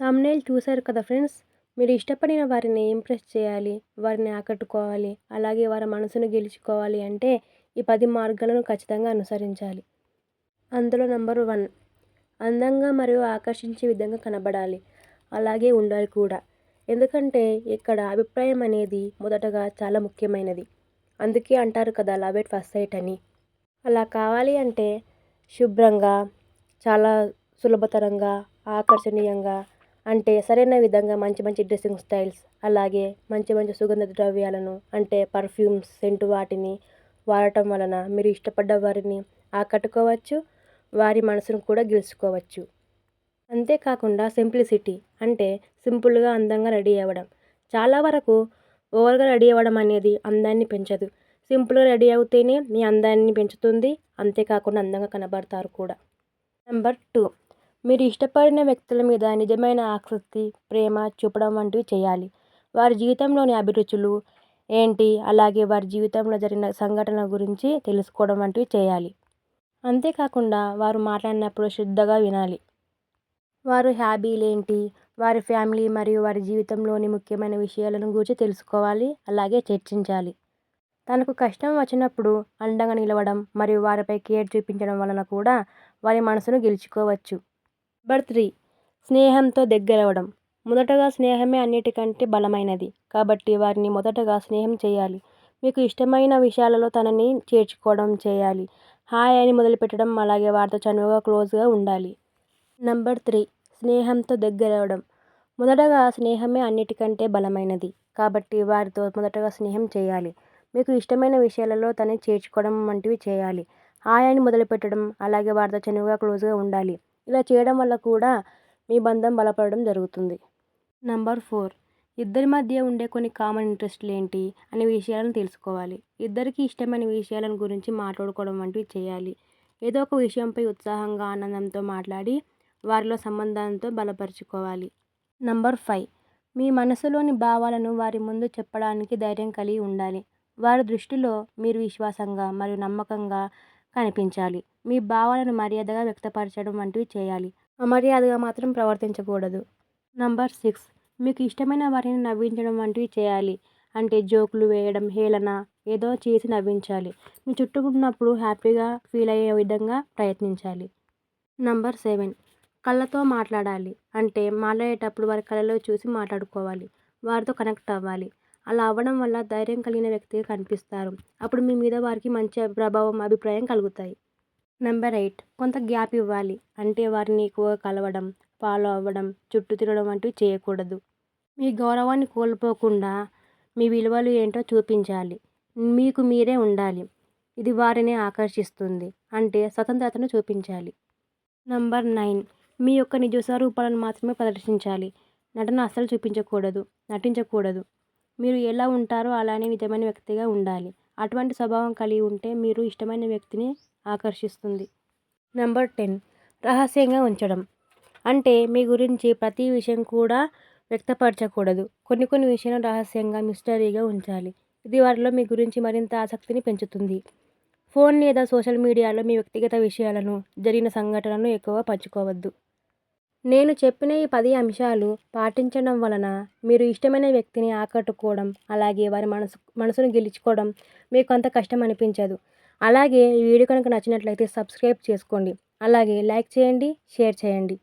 Thumbnail చూశారు కదా friends? మీరు ఇష్టపడిన వారిని ఇంప్రెస్ చేయాలి? వారిని ఆకట్టుకోవాలి? అలాగే వారి మనసును గెలుచుకోవాలి అంటే ఈ పది మార్గాలను ఖచ్చితంగా అనుసరించాలి. అందులో నెంబర్ వన్ అందంగా మరియు ఆకర్షించే విధంగా కనబడాలి. అలాగే ఉండాలి కూడా. ఎందుకంటే ఇక్కడ అభిప్రాయం అనేది మొదటగా చాలా ముఖ్యమైనది. అందుకే అంటారు కదా లవ్ ఎట్ ఫస్ట్ సైట్ అని. అలా కావాలి అంటే శుభ్రంగా చాలా సులభతరంగా ఆకర్షణీయంగా అంటే సరైన విధంగా మంచి మంచి డ్రెస్సింగ్ స్టైల్స్ అలాగే మంచి మంచి సుగంధ ద్రవ్యాలను అంటే పర్ఫ్యూమ్స్ సెంటు వాటిని వాడటం వలన మీరు ఇష్టపడ్డ వారిని ఆకట్టుకోవచ్చు వారి మనసును కూడా గెలుచుకోవచ్చు. అంతేకాకుండా సింప్లిసిటీ అంటే సింపుల్గా అందంగా రెడీ అవ్వడం. చాలా వరకు ఓవర్గా రెడీ అవ్వడం అనేది అందాన్ని పెంచదు. సింపుల్గా రెడీ అవుతేనే మీ అందాన్ని పెంచుతుంది అంతేకాకుండా అందంగా కనబడతారు కూడా. Number two. మీరు ఇష్టపడిన వ్యక్తుల మీద నిజమైన ఆసక్తి ప్రేమ చూపడం వంటివి చేయాలి. వారి జీవితంలోని అభిరుచులు ఏంటి? అలాగే వారి జీవితంలో జరిగిన సంఘటన గురించి తెలుసుకోవడం వంటివి చేయాలి. అంతేకాకుండా వారు మాట్లాడినప్పుడు శ్రద్ధగా వినాలి. వారు హ్యాబీలు ఏంటి? వారి ఫ్యామిలీ మరియు వారి జీవితంలోని ముఖ్యమైన విషయాలను గురించి తెలుసుకోవాలి అలాగే చర్చించాలి. తనకు కష్టం వచ్చినప్పుడు అండగా నిలవడం మరియు వారిపై కేర్ చూపించడం వలన కూడా వారి మనసును గెలుచుకోవచ్చు. నెంబర్ త్రీ స్నేహంతో దగ్గరవడం మొదటగా స్నేహమే అన్నిటికంటే బలమైనది. కాబట్టి వారిని మొదటగా స్నేహం చేయాలి. మీకు ఇష్టమైన విషయాలలో తనని చేర్చుకోవడం చేయాలి. హాయ్ అని మొదలుపెట్టడం అలాగే వారితో చనువుగా క్లోజ్గా ఉండాలి. నెంబర్ త్రీ స్నేహంతో దగ్గరవడం మొదటగా స్నేహమే అన్నిటికంటే బలమైనది. కాబట్టి వారితో మొదటగా స్నేహం చేయాలి. మీకు ఇష్టమైన విషయాలలో తనని చేర్చుకోవడం వంటివి చేయాలి. హాయ్ అని మొదలుపెట్టడం అలాగే వారితో చనువుగా క్లోజ్గా ఉండాలి. ఇలా చేయడం వల్ల కూడా మీ బంధం బలపడడం జరుగుతుంది. Number four. ఇద్దరి మధ్య ఉండే కొన్ని కామన్ ఇంట్రెస్ట్లు ఏంటి అనే విషయాలను తెలుసుకోవాలి. ఇద్దరికి ఇష్టమైన విషయాలను గురించి మాట్లాడుకోవడం వంటివి చేయాలి. ఏదో ఒక విషయంపై ఉత్సాహంగా ఆనందంతో మాట్లాడి వారిలో సంబంధాలతో బలపరుచుకోవాలి. Number five. మీ మనసులోని భావాలను వారి ముందు చెప్పడానికి ధైర్యం కలిగి ఉండాలి. వారి దృష్టిలో మీరు విశ్వాసంగా మరియు నమ్మకంగా కనిపించాలి. మీ భావాలను మర్యాదగా వ్యక్తపరచడం వంటివి చేయాలి. అమర్యాదగా మాత్రం ప్రవర్తించకూడదు. Number six. మీకు ఇష్టమైన వారిని నవ్వించడం వంటివి చేయాలి. అంటే జోకులు వేయడం హేళన ఏదో చేసి నవ్వించాలి. మీ చుట్టూ ఉన్నప్పుడు హ్యాపీగా ఫీల్ అయ్యే విధంగా ప్రయత్నించాలి. Number seven. కళ్ళతో మాట్లాడాలి. అంటే మాట్లాడేటప్పుడు వారి కళ్ళలో చూసి మాట్లాడుకోవాలి. వారితో కనెక్ట్ అవ్వాలి. అలా అవ్వడం వల్ల ధైర్యం కలిగిన వ్యక్తిగా కనిపిస్తారు. అప్పుడు మీ మీద వారికి మంచి ప్రభావం అభిప్రాయం కలుగుతాయి. Number eight. కొంత గ్యాప్ ఇవ్వాలి. అంటే వారిని ఎక్కువగా కలవడం ఫాలో అవ్వడం చుట్టూ తిరగడం వంటివి చేయకూడదు. మీ గౌరవాన్ని కోల్పోకుండా మీ విలువలు ఏంటో చూపించాలి. మీకు మీరే ఉండాలి. ఇది వారిని ఆకర్షిస్తుంది. అంటే స్వతంత్రతను చూపించాలి. Number nine. మీ యొక్క నిజ స్వరూపాలను మాత్రమే ప్రదర్శించాలి. నటన అస్సలు చూపించకూడదు. నటించకూడదు. మీరు ఎలా ఉంటారో అలానే నిజమైన వ్యక్తిగా ఉండాలి. అటువంటి స్వభావం కలిగి ఉంటే మీరు ఇష్టమైన వ్యక్తిని ఆకర్షిస్తుంది. Number ten. రహస్యంగా ఉంచడం. అంటే మీ గురించి ప్రతి విషయం కూడా వ్యక్తపరచకూడదు. కొన్ని కొన్ని విషయాలు రహస్యంగా మిస్టరీగా ఉంచాలి. ఇది వారిలో మీ గురించి మరింత ఆసక్తిని పెంచుతుంది. ఫోన్ లేదా సోషల్ మీడియాలో మీ వ్యక్తిగత విషయాలను జరిగిన సంఘటనలను ఎక్కువ పంచుకోవద్దు. నేను చెప్పిన ఈ పది అంశాలు పాటించడం వలన మీరు ఇష్టమైన వ్యక్తిని ఆకట్టుకోవడం అలాగే వారి మనసు మనసును గెలుచుకోవడం మీకు అంత కష్టం అనిపించదు. అలాగే ఈ వీడియో కనుక నచ్చినట్లయితే సబ్స్క్రైబ్ చేసుకోండి. అలాగే లైక్ చేయండి షేర్ చేయండి.